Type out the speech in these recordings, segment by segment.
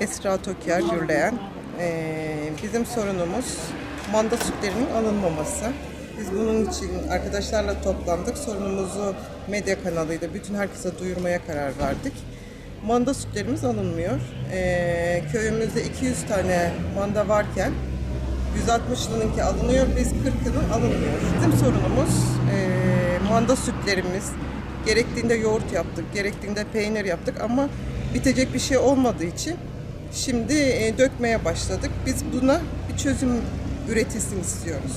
Esra Toker Gürleyen. Ee, bizim sorunumuz manda sütlerinin alınmaması. Biz bunun için arkadaşlarla toplandık. Sorunumuzu medya kanalıyla bütün herkese duyurmaya karar verdik. Manda sütlerimiz alınmıyor. Ee, köyümüzde 200 tane manda varken 160'lınınki alınıyor, biz 40'ının alınmıyor. Bizim sorunumuz eee, manda sütlerimiz. Gerektiğinde yoğurt yaptık, gerektiğinde peynir yaptık ama bitecek bir şey olmadığı için şimdi eee, dökmeye başladık. Biz buna bir çözüm üretilsin istiyoruz.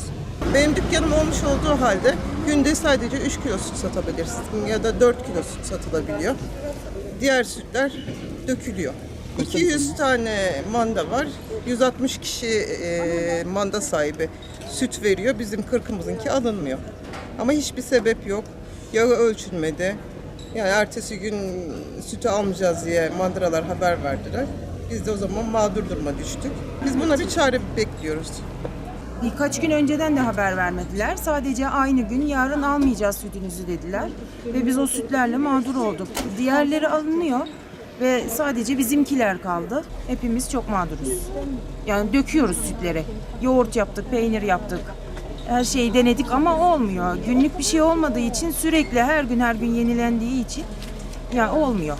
Benim dükkanım olmuş olduğu halde günde sadece 3 kilo süt satabilirsin ya da 4 kilo süt satılabiliyor. Diğer sütler dökülüyor. 200 tane manda var. 160 kişi e, manda sahibi süt veriyor. Bizim 40'ımızınki alınmıyor. Ama hiçbir sebep yok. Yağı ölçülmedi. Yani ertesi gün sütü almayacağız diye mandıralar haber verdiler. Biz de o zaman mağdur duruma düştük. Biz buna bir çare bekliyoruz. Birkaç gün önceden de haber vermediler. Sadece aynı gün yarın almayacağız sütünüzü dediler. Ve biz o sütlerle mağdur olduk. Diğerleri alınıyor ve sadece bizimkiler kaldı. Hepimiz çok mağduruz. Yani döküyoruz sütleri. Yoğurt yaptık, peynir yaptık. Her şeyi denedik ama olmuyor. Günlük bir şey olmadığı için sürekli her gün her gün yenilendiği için ya olmuyor.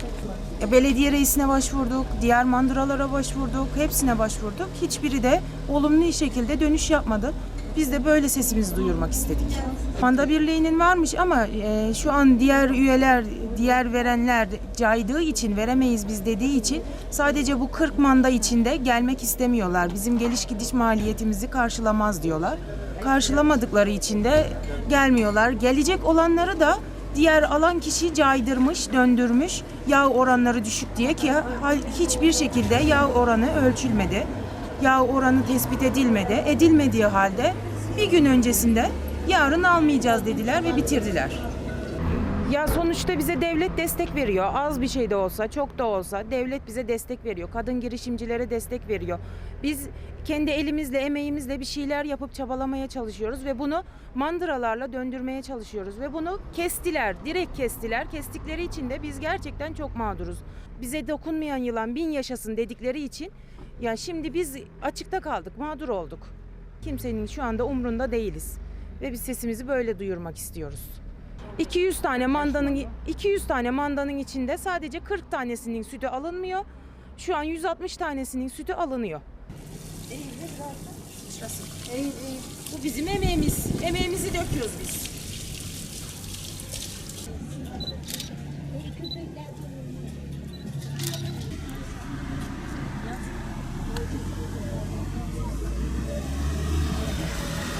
Ya belediye reisine başvurduk, diğer mandıralara başvurduk, hepsine başvurduk. Hiçbiri de olumlu şekilde dönüş yapmadı. Biz de böyle sesimizi duyurmak istedik. Manda Birliği'nin varmış ama e, şu an diğer üyeler, diğer verenler caydığı için veremeyiz biz dediği için sadece bu 40 manda içinde gelmek istemiyorlar. Bizim geliş gidiş maliyetimizi karşılamaz diyorlar. Karşılamadıkları için de gelmiyorlar. Gelecek olanları da diğer alan kişi caydırmış, döndürmüş yağ oranları düşük diye ki hiçbir şekilde yağ oranı ölçülmedi. Yağ oranı tespit edilmedi. Edilmediği halde bir gün öncesinde yarın almayacağız dediler ve bitirdiler. Ya sonuçta bize devlet destek veriyor. Az bir şey de olsa, çok da olsa devlet bize destek veriyor. Kadın girişimcilere destek veriyor. Biz kendi elimizle, emeğimizle bir şeyler yapıp çabalamaya çalışıyoruz ve bunu mandıralarla döndürmeye çalışıyoruz ve bunu kestiler, direkt kestiler. Kestikleri için de biz gerçekten çok mağduruz. Bize dokunmayan yılan bin yaşasın dedikleri için ya şimdi biz açıkta kaldık, mağdur olduk. Kimsenin şu anda umrunda değiliz ve biz sesimizi böyle duyurmak istiyoruz. 200 tane mandanın 200 tane mandanın içinde sadece 40 tanesinin sütü alınmıyor. Şu an 160 tanesinin sütü alınıyor. Bu bizim emeğimiz. Emeğimizi döküyoruz biz.